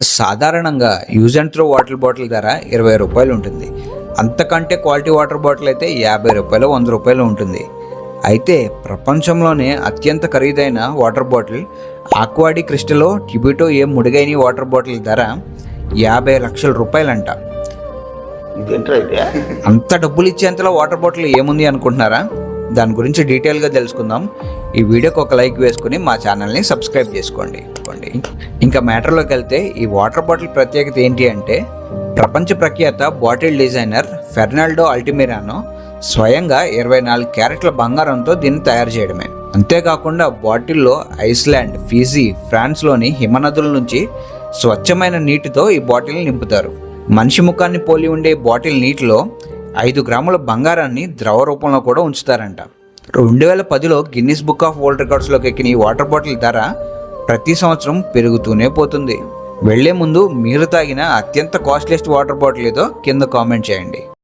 సాధారణంగా use and throw water bottle ధర ఇరవై రూపాయలు ఉంటుంది. అంతకంటే క్వాలిటీ వాటర్ బాటిల్ అయితే యాభై రూపాయలు వంద రూపాయలు ఉంటుంది. అయితే ప్రపంచంలోనే అత్యంత ఖరీదైన water bottle Acqua di Cristallo Tributo a Modigliani water bottle ధర యాభై లక్షల రూపాయలంట. అంత డబ్బులు ఇచ్చేంతలో వాటర్ బాటిల్ ఏముంది అనుకుంటున్నారా? దాని గురించి డీటెయిల్గా తెలుసుకుందాం. ఈ వీడియోకి ఒక లైక్ వేసుకుని మా ఛానల్ని సబ్స్క్రైబ్ చేసుకోండి. చేసుకోండి. ఇంకా మ్యాటర్లోకి వెళ్తే ఈ వాటర్ బాటిల్ ప్రత్యేకత ఏంటి అంటే ప్రపంచ ప్రఖ్యాత బాటిల్ డిజైనర్ ఫెర్నాల్డో అల్టిమిరానో స్వయంగా ఇరవై నాలుగు క్యారెట్ల బంగారంతో దీన్ని తయారు చేయడమే. అంతేకాకుండా బాటిల్లో ఐస్లాండ్ ఫీజీ ఫ్రాన్స్లోని హిమనదుల నుంచి స్వచ్ఛమైన నీటితో ఈ బాటిల్ని నింపుతారు. మనిషి ముఖాన్ని పోలి ఉండే బాటిల్ నీటిలో ఐదు గ్రాముల బంగారాన్ని ద్రవ రూపంలో కూడా ఉంచుతారంట. రెండు వేల పదిలో గిన్నిస్ బుక్ ఆఫ్ వరల్డ్ రికార్డ్స్లోకి ఎక్కిన ఈ వాటర్ బాటిల్ ధర ప్రతి సంవత్సరం పెరుగుతూనే పోతుంది. వెళ్ళే ముందు మీరు తాగిన అత్యంత కాస్ట్లెస్ట్ వాటర్ బాటిల్ ఏదో కింద కామెంట్ చేయండి.